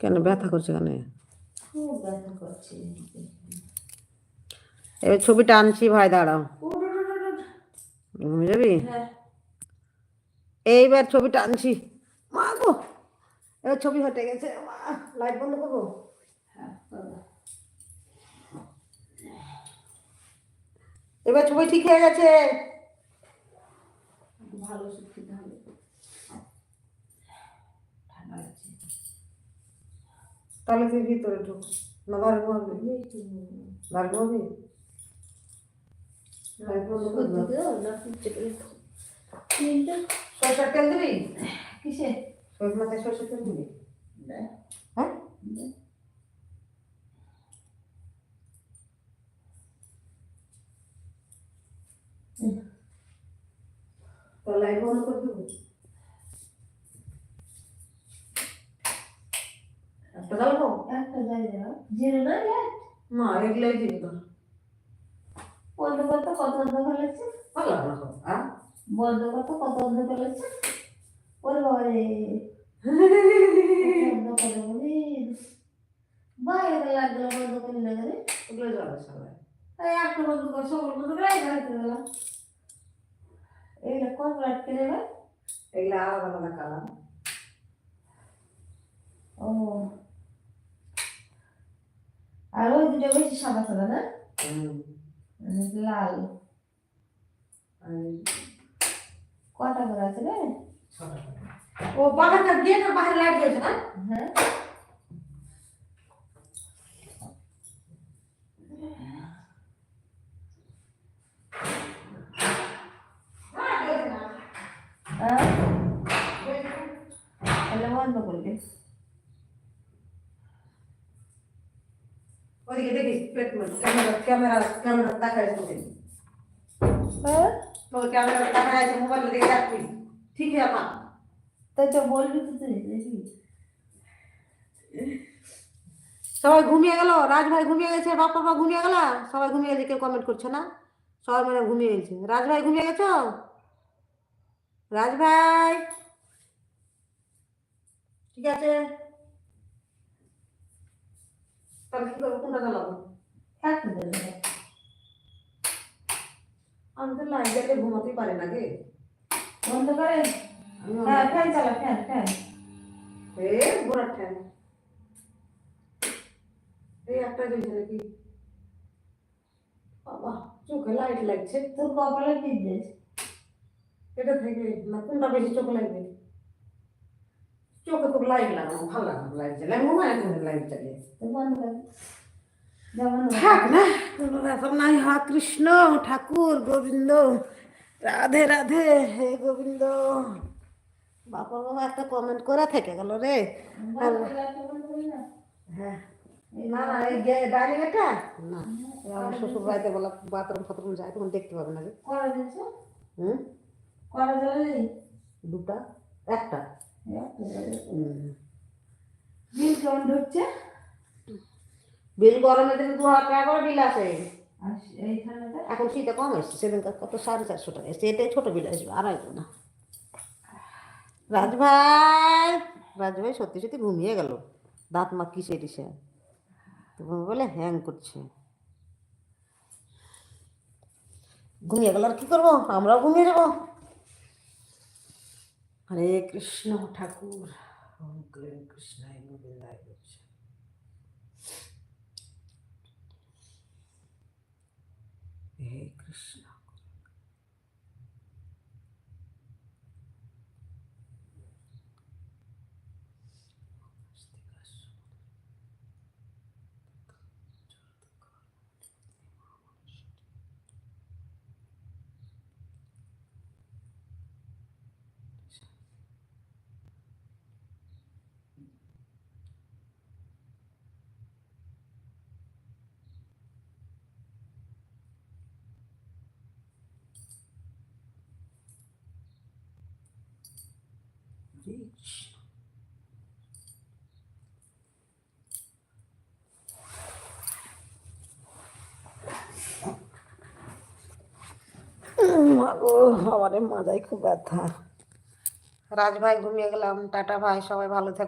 কেন ব্যথা করছে কেন? খুব ব্যথা করছে এবার ছবিটা আনছি ভাই দাঁড়াও। যাবি? হ্যাঁ। এইবার ছবিটা আনছি। মা গো এবার ছবি হটে গেছে। লাইট বন্ধ করব? হ্যাঁ এবার ছবি ঠিক হয়ে গেছে। ভালো ওষুধ তাহলে তুই ভিতরে ঢুক। না ঘরে ঘুমাবি ঘরে ঘুমাবি লাইট বন্ধ করে দাও। সরষের তেল দিবি? কিসে? সরষের মাথায় সরষের তেল দিবি। করে দেবো একটা জায়গা জিরো না না এগুলোই দিবি তো বন্ধ করতে কত অন্ধকার লাগছে ভালো তো, হ্যাঁ বন্ধ করতে কত অন্ধকার লাগছে ওরে বাবা রে অন্ধকার বলি বাইরে লাগল বন্ধ করে লাগে রে ওগুলো জ্বালাবে সবাই এই একটা বন্ধ কর সকল বন্ধ করে এই ঘরে করে দিলাম এইটা কোন কিনে নেবে এগুলো আলাদা আলাদা কালার ও আর ওই দুটো বেশি সাদা সাদা না? মানে লাল। কটা করে আছে রে? ও বাগানটা গেটের বাইরে লাইট জ্বলছে না? হ্যাঁ। হ্যাঁ? তাহলে বন্ধ করবি। ওদিকে দেখিস প্লেট ক্যামেরা ক্যামেরা ক্যামেরা তাকায় হ্যাঁ তো ক্যামেরা তাকায় মোবাইল দিকে রাখবি ঠিক আছে মা তো বলবি তো তুই দেখি সবাই ঘুমিয়ে গেল রাজ ভাই ঘুমিয়ে গেছে বাপ বাবা ঘুমিয়ে গেল সবাই ঘুমিয়ে গেছে কেউ কমেন্ট করছে না সবাই মানে ঘুমিয়ে গেছে রাজ ভাই ঘুমিয়ে গেছ রাজ ভাই ঠিক আছে তাহলে কি করব কোনটা চালাবো একটা দেবে আমি তো লাইন গেলে ঘুমাতেই পারি না গে বন্ধ করে আমি হ্যাঁ ফ্যান চালা ফ্যান ফ্যান এ ঘোরার ঠ্যাং এই একটা জ্বলছে নাকি বাবা চোখে লাইট লাগছে তোর কপালে বিদ্যেস এটা থেকে না কোনটা বেশি চোখ লাগবে চোখে খুব লাইট লাগানো ভালো লাগানো লাইট জ্বালে। আমি মোবাইল লাইট যেমন থাক না। কোনো নাই হা কৃষ্ণ ঠাকুর গোবিন্দ রাধে রাধে হে গোবিন্দ। বাবা বাবা একটা কমেন্ট করে থেকে গেল রে। হ্যাঁ। না না এই ডাইনিং এটা না। আমার শ্বশুর বাড়িতে বলা বাথরুম ফাথরুম যায় তখন দেখতে পাবে না রে। করা হুম? করা দুটা একটা। বিল কেমন ঢুকছে বিল গরমের দিনে দু হাজার টাকা করে বিল আসে আর ঠান্ডাটা? এখন শীতে কম এসছে সেদিনকার কত সাড়ে চারশো টাকা এসছে এটাই ছোটো বিল আসবে আড়াইশো না। রাজভাই রাজভাই সত্যি সত্যি ঘুমিয়ে গেল। দাঁত মা কিসে টিসে তো বলে হ্যাং করছে। ঘুমিয়ে গেল আর কি করব? আমরাও ঘুমিয়ে যাব। হরে কৃষ্ণ ঠাকুর ওম ক্লিম কৃষ্ণায় গোবিন্দায় বলছে হে কৃষ্ণ Reach. মাগো মাথায় খুব ব্যথা রাজ ভাই ঘুমিয়ে গেলাম টাটা ভাই সবাই ভালো থাক